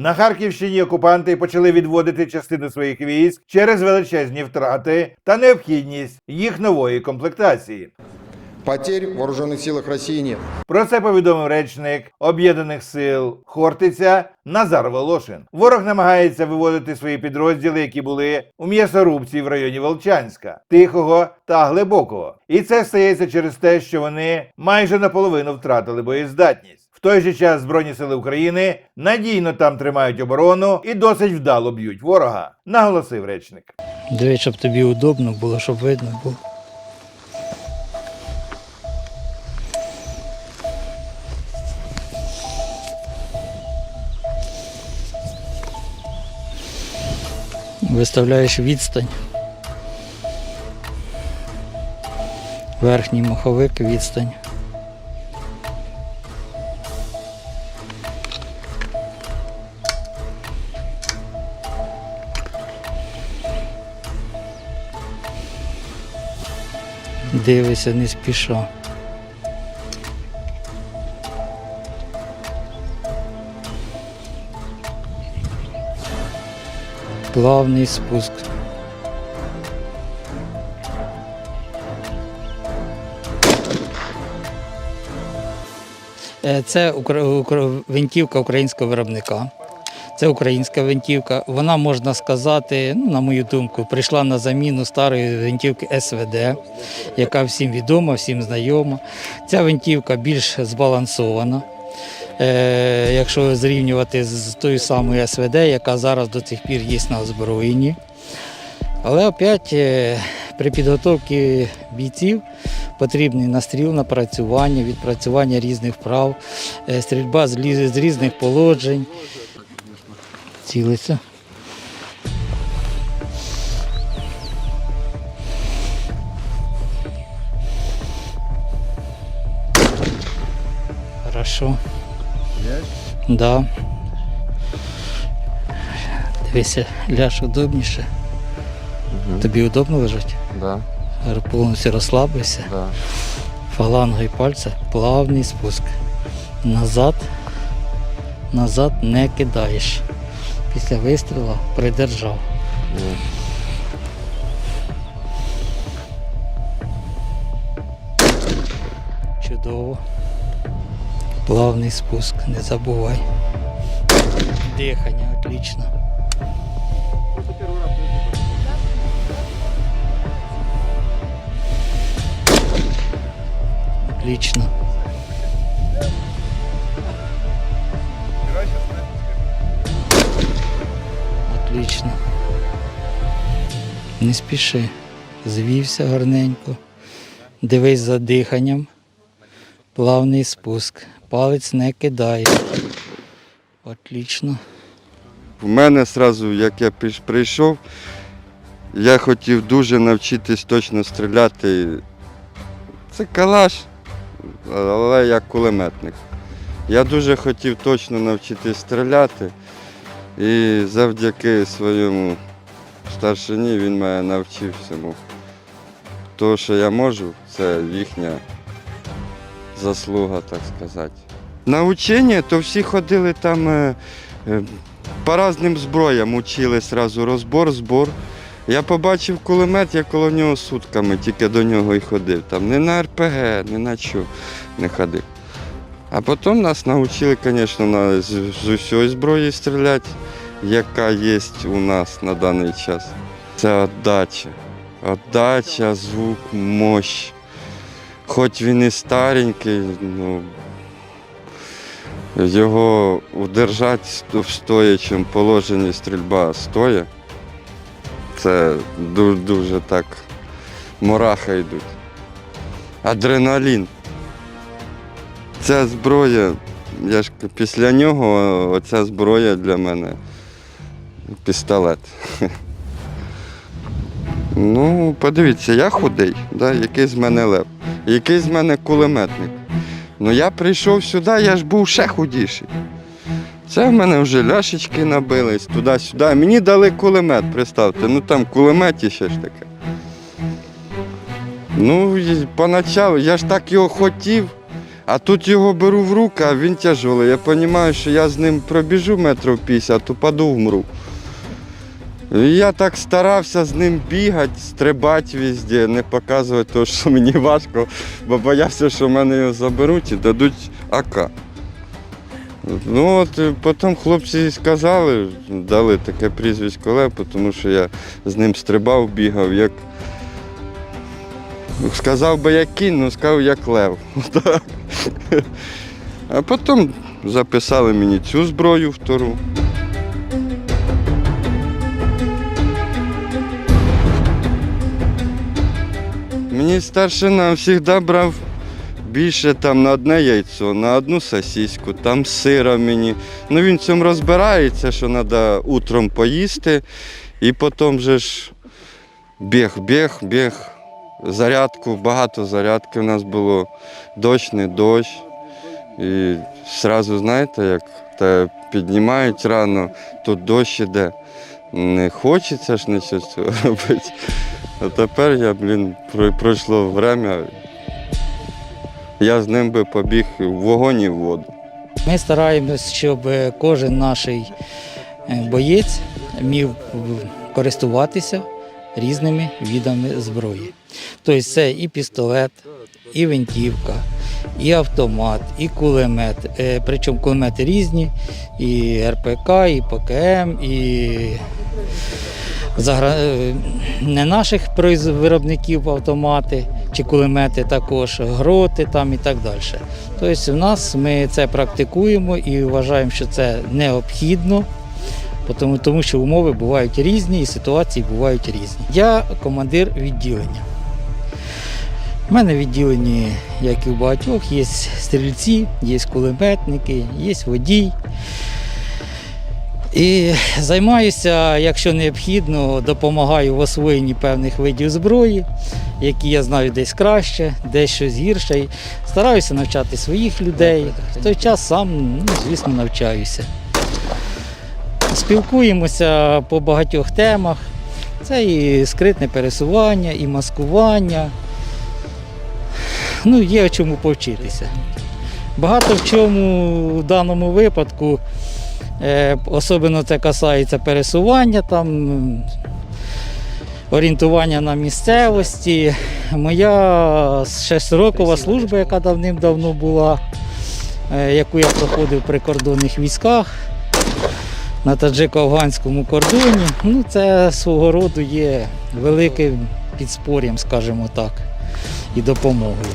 На Харківщині окупанти почали відводити частину своїх військ через величезні втрати та необхідність їх нової комплектації. Потерь в вооруженных силах России нет. Про це повідомив речник Об'єднаних сил Хортиця Назар Волошин. Ворог намагається виводити свої підрозділи, які були у м'ясорубці в районі Волчанська, Тихого та Глибокого. І це стається через те, що вони майже наполовину втратили боєздатність. В той же час Збройні сили України надійно там тримають оборону і досить вдало б'ють ворога, наголосив речник. Дивись, щоб тобі удобно було, щоб видно було. Виставляєш відстань. Верхній маховик відстань. Дивися, не спіша. Плавний спуск. Е, Це винтівка українського виробника. Це українська винтівка. Вона, можна сказати, ну, на мою думку, прийшла на заміну старої винтівки СВД, яка всім відома, всім знайома. Ця винтівка більш збалансована. Е, якщо зрівнювати з тою самою СВД, яка зараз до цих пір є на озброєнні. Але опять е, при підготовці бійців потрібний настріл, напрацювання, відпрацювання різних вправ, е, стрільба з різних положень. Цілиться. Хорошо. Да. Дивися, ляж удобніше. Тобі удобно лежати? Да, Повністю розслабився. да. Фалангою пальця плавний спуск. Назад, назад не кидаєш. Після вистрілу придержав. Чудово. Плавний спуск, не забувай. Дихання, отлично. Отлично. Отлично. Не спіши. Звівся гарненько. Дивись за диханням. Плавний спуск. Палець не кидає. Отлично. У мене одразу, як я прийшов, я хотів дуже навчитись точно стріляти. Це калаш, але як кулеметник. Я дуже хотів точно навчитись стріляти. І завдяки своєму старшині він мене навчив всьому. То, що я можу, це їхня заслуга, так сказати. На учення то всі ходили там е, е, по різним зброям учили сразу розбор, збор. Я побачив кулемет, я коло нього сутками тільки до нього і ходив. Там не на РПГ, не на що не ходив. А потім нас навчили, звісно, з усієї зброї стріляти, яка є у нас на даний час. Це віддача. Віддача, звук, мощь. Хоч він і старенький, ну, його удержати в стоячому положенні стрільба стоя. Це дуже, дуже так мураха йдуть. Адреналін. Ця зброя, я ж після нього оця зброя для мене пістолет. Ну, подивіться, я худий, да? який з мене лев, який з мене кулеметник. Ну я прийшов сюди, я ж був ще худіший. Це в мене вже ляшечки набились туди-сюди. Мені дали кулемет, представте, ну там в кулеметі ще ж таке. Ну, і поначалу, я ж так його хотів, А тут його беру в руки, а він тяжелий. Я розумію, що я з ним пробіжу метрів 50, упаду вмру. Я так старався з ним бігати, стрибати везде, не показувати того, що мені важко, бо боявся, що мене його заберуть і дадуть АК. Ну от е, потім хлопці сказали, дали таке прізвисько Лев, тому що я з ним стрибав, бігав, як. Сказав би як кінь, але сказав як лев. А потім записали мені цю зброю втору. Мені старшина завжди брав більше там на одне яйцо, на одну сосиську, там сира мені. Ну він цьому розбирається, що треба утром поїсти, і потім же ж біг, біг, біг. Зарядку, багато зарядки в нас було, дощ, не дощ. І одразу, знаєте, як те піднімають рано, тут дощ іде. Не хочеться ж нічого цього робити. А тепер я, блін, пройшло время. Я з ним би побіг в вогонь і в воду. Ми стараємось, щоб кожен наш е, боєць міг користуватися різними видами зброї. Тобто це і пістолет, і винтівка, і автомат, і кулемет. Е, Причому кулемети різні, і РПК, і ПКМ, і загра... е, не наших виробників автомати чи кулемети також, гроти там і так далі. Тобто в нас ми це практикуємо і вважаємо, що це необхідно, тому, тому що умови бувають різні і ситуації бувають різні. Я командир відділення. У мене в відділенні, як і у багатьох, є стрільці, є кулеметники, є водій. І займаюся, якщо необхідно, допомагаю в освоєнні певних видів зброї, які я знаю десь краще, десь щось гірше. Стараюся навчати своїх людей. В той час сам, ну, звісно, навчаюся. Спілкуємося по багатьох темах. Це і скритне пересування, і маскування. Ну, є чому повчитися. Багато в чому в даному випадку, особливо це касається пересування, там, орієнтування на місцевості. Моя шестирокова служба, яка давним-давно була, е, яку я проходив при кордонних військах на таджико-афганському кордоні, ну, це свого роду є великим підспор'ям, скажімо так, і допомогою.